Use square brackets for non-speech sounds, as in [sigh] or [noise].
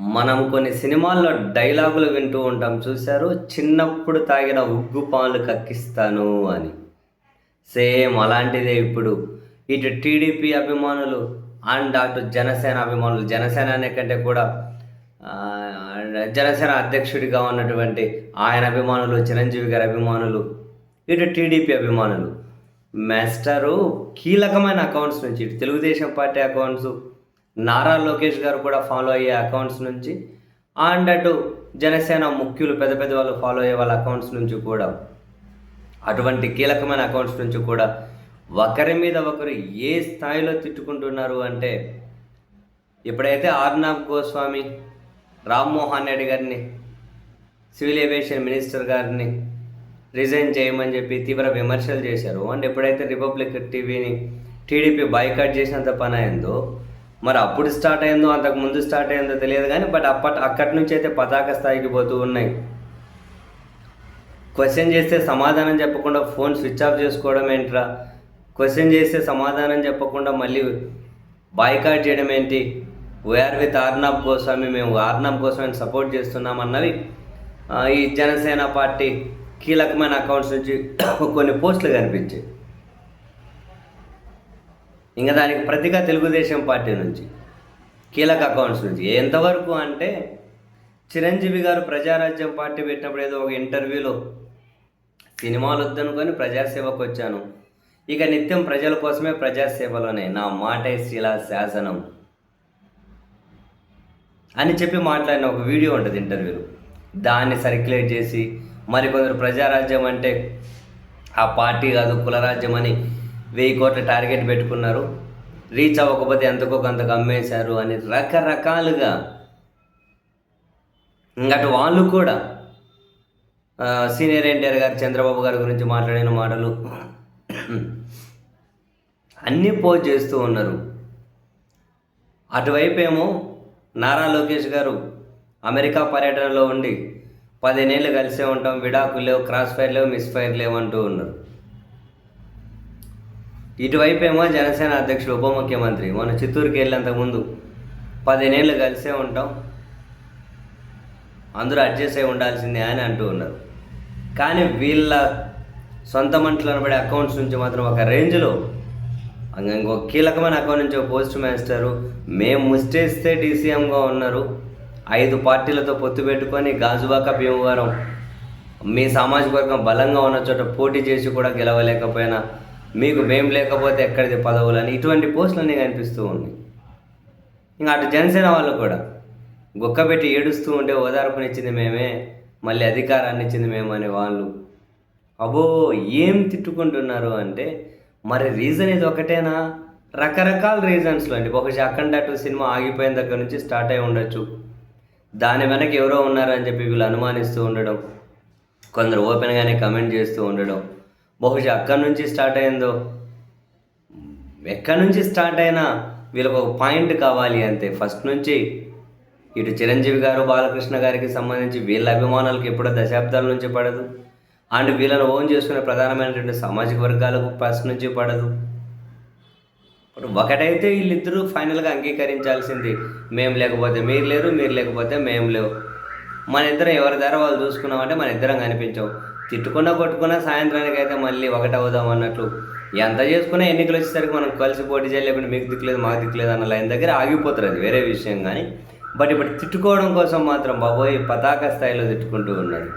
మనం కొన్ని సినిమాల్లో డైలాగులు వింటూ ఉంటాం. చూశారు? చిన్నప్పుడు తాగిన ఉగ్గు పాలు కక్కిస్తాను అని. సేమ్ అలాంటిదే ఇప్పుడు. ఇటు టీడీపీ అభిమానులు అండ్ అటు జనసేన అభిమానులు. జనసేన అనే కంటే కూడా జనసేన అధ్యక్షుడిగా ఉన్నటువంటి ఆయన అభిమానులు చిరంజీవి గారి అభిమానులు ఇటు టీడీపీ అభిమానులు. మాస్టరు కీలకమైన అకౌంట్స్ నుంచి ఇటు తెలుగుదేశం పార్టీ అకౌంట్స్ నారా లోకేష్ గారు కూడా ఫాలో అయ్యే అకౌంట్స్ నుంచి అండ్ అటు జనసేన ముఖ్యులు పెద్ద పెద్ద వాళ్ళు ఫాలో అయ్యే వాళ్ళ అకౌంట్స్ నుంచి కూడా అటువంటి కీలకమైన అకౌంట్స్ నుంచి కూడా ఒకరి మీద ఒకరు ఏ స్థాయిలో తిట్టుకుంటున్నారు అంటే ఇప్పుడైతే ఆర్నాబ్ గోస్వామి రామ్మోహన్ రెడ్డి గారిని సివిల్ ఏవియేషన్ మినిస్టర్ గారిని రిజైన్ చేయమని చెప్పి తీవ్ర విమర్శలు చేశారు. అండ్ ఎప్పుడైతే రిపబ్లిక్ టీవీని టీడీపీ బైకాట్ చేసినంత పని అయిందో మరి అప్పుడు స్టార్ట్ అయిందో అంతకు ముందు స్టార్ట్ అయిందో తెలియదు కానీ బట్ అప్పటి అక్కడి నుంచి అయితే పతాక స్థాయికి పోతూ ఉన్నాయి. క్వశ్చన్ చేస్తే సమాధానం చెప్పకుండా ఫోన్ స్విచ్ ఆఫ్ చేసుకోవడం ఏంట్రా? క్వశ్చన్ చేస్తే సమాధానం చెప్పకుండా మళ్ళీ బాయ్కాట్ చేయడం ఏంటి? వీఆర్ విత్ ఆర్నాబ్ గోస్వామి మేము ఆర్నాబ్ గోస్వామిని సపోర్ట్ చేస్తున్నాం అన్నవి. ఈ జనసేన పార్టీ కీలకమైన అకౌంట్స్ నుంచి [coughs] కొన్ని పోస్టులు కనిపించాయి. ఇంకా దానికి ప్రతిగా తెలుగుదేశం పార్టీ నుంచి కీలక అకౌంట్స్ నుంచి. ఎంతవరకు అంటే చిరంజీవి గారు ప్రజారాజ్యం పార్టీ పెట్టినప్పుడు ఏదో ఒక ఇంటర్వ్యూలో సినిమాలు వద్దనుకొని ప్రజాసేవకు వచ్చాను. ఇక నిత్యం ప్రజల కోసమే ప్రజాసేవలోనే. నా మాటే శిలా శాసనం అని చెప్పి మాట్లాడిన ఒక వీడియో ఉంటుంది ఇంటర్వ్యూలో. దాన్ని సర్క్యులేట్ చేసి మరికొందరు ప్రజారాజ్యం అంటే ఆ పార్టీ కాదు కులరాజ్యం అని వెయ్యి కోట్ల టార్గెట్ పెట్టుకున్నారు. రీచ్ అవ్వకపోతే ఎంతకో కొంతకు అమ్మేశారు అని రకరకాలుగా. ఇంకటు వాళ్ళు కూడా సీనియర్ ఎన్టీఆర్ గారు చంద్రబాబు గారి గురించి మాట్లాడిన మాటలు అన్నీ పోజ్ చేస్తూ ఉన్నారు. అటువైపు ఏమో నారా లోకేష్ గారు అమెరికా పర్యటనలో ఉండి పదిహేనేళ్ళు కలిసే ఉంటాం విడాకులు లేవు క్రాస్ ఫైర్ లేవు మిస్ ఫైర్ లేవు అంటూ ఉన్నారు. ఇటువైపు ఏమో జనసేన అధ్యక్షుడు ఉప ముఖ్యమంత్రి. మన చిత్తూరుకి వెళ్ళేంతకుముందు పదిహేనేళ్ళు కలిసే ఉంటాం. అందరూ అడ్జస్ట్ అయి ఉండాల్సిందే అని అంటూ ఉన్నారు. కానీ వీళ్ళ సొంత మంటలు అనబడే అకౌంట్స్ నుంచి మాత్రం ఒక రేంజ్లో ఇంకో కీలకమైన అకౌంట్ నుంచి ఒక పోస్ట్ మాస్టరు మేము ముస్టేస్తే డీసీఎంగా ఉన్నారు. ఐదు పార్టీలతో పొత్తు పెట్టుకొని గాజువాక భీమవరం మీ సామాజిక వర్గం బలంగా ఉన్న చోట పోటీ చేసి కూడా గెలవలేకపోయినా మీకు మేము లేకపోతే ఎక్కడిది పదవులు అని ఇటువంటి పోస్టులన్నీ కనిపిస్తూ ఉన్నాయి. ఇంకా అటు జనసేన వాళ్ళు కూడా గొక్కబెట్టి ఏడుస్తూ ఉంటే ఓదార్పునిచ్చింది మేమే మళ్ళీ అధికారాన్ని ఇచ్చింది మేము వాళ్ళు. అబో ఏం తిట్టుకుంటున్నారు అంటే మరి రీజన్ ఇది ఒకటేనా? రకరకాల రీజన్స్లో అండి బహుశా అఖండ టూ సినిమా ఆగిపోయిన దగ్గర నుంచి స్టార్ట్ అయి ఉండొచ్చు. దాని వెనక ఎవరో ఉన్నారని చెప్పి వీళ్ళు అనుమానిస్తూ ఉండడం కొందరు ఓపెన్గానే కమెంట్ చేస్తూ ఉండడం. బహుశా అక్కడి నుంచి స్టార్ట్ అయిందో ఎక్కడి నుంచి స్టార్ట్ అయినా వీళ్ళకు ఒక పాయింట్ కావాలి అంతే. ఫస్ట్ నుంచి ఇటు చిరంజీవి గారు బాలకృష్ణ గారికి సంబంధించి వీళ్ళ అభిమానాలకు ఎప్పుడో దశాబ్దాల నుంచి పడదు. అండ్ వీళ్ళని ఓన్ చేసుకునే ప్రధానమైనటువంటి సామాజిక వర్గాలకు ఫస్ట్ నుంచి పడదు. ఇప్పుడు ఒకటైతే వీళ్ళిద్దరూ ఫైనల్గా అంగీకరించాల్సింది మేము లేకపోతే మీరు లేరు మీరు లేకపోతే మేము లేవు. మన ఇద్దరం ఎవరి ధర వాళ్ళు చూసుకున్నామంటే మన ఇద్దరం కనిపించాం. తిట్టుకున్నా కొట్టుకున్నా సాయంత్రానికి అయితే మళ్ళీ ఒకటవుదాం అన్నట్లు. ఎంత చేసుకున్నా ఎన్నికలు వచ్చేసరికి మనం కలిసి పోటీ చేయలేకుండా మీకు దిక్కులేదు మాకు దిక్కులేదు అన్న లైన్ దగ్గర ఆగిపోతారు అది వేరే విషయం కానీ. బట్ ఇప్పుడు తిట్టుకోవడం కోసం మాత్రం బాబోయ్ పతాక స్థాయిలో తిట్టుకుంటూ ఉన్నారు.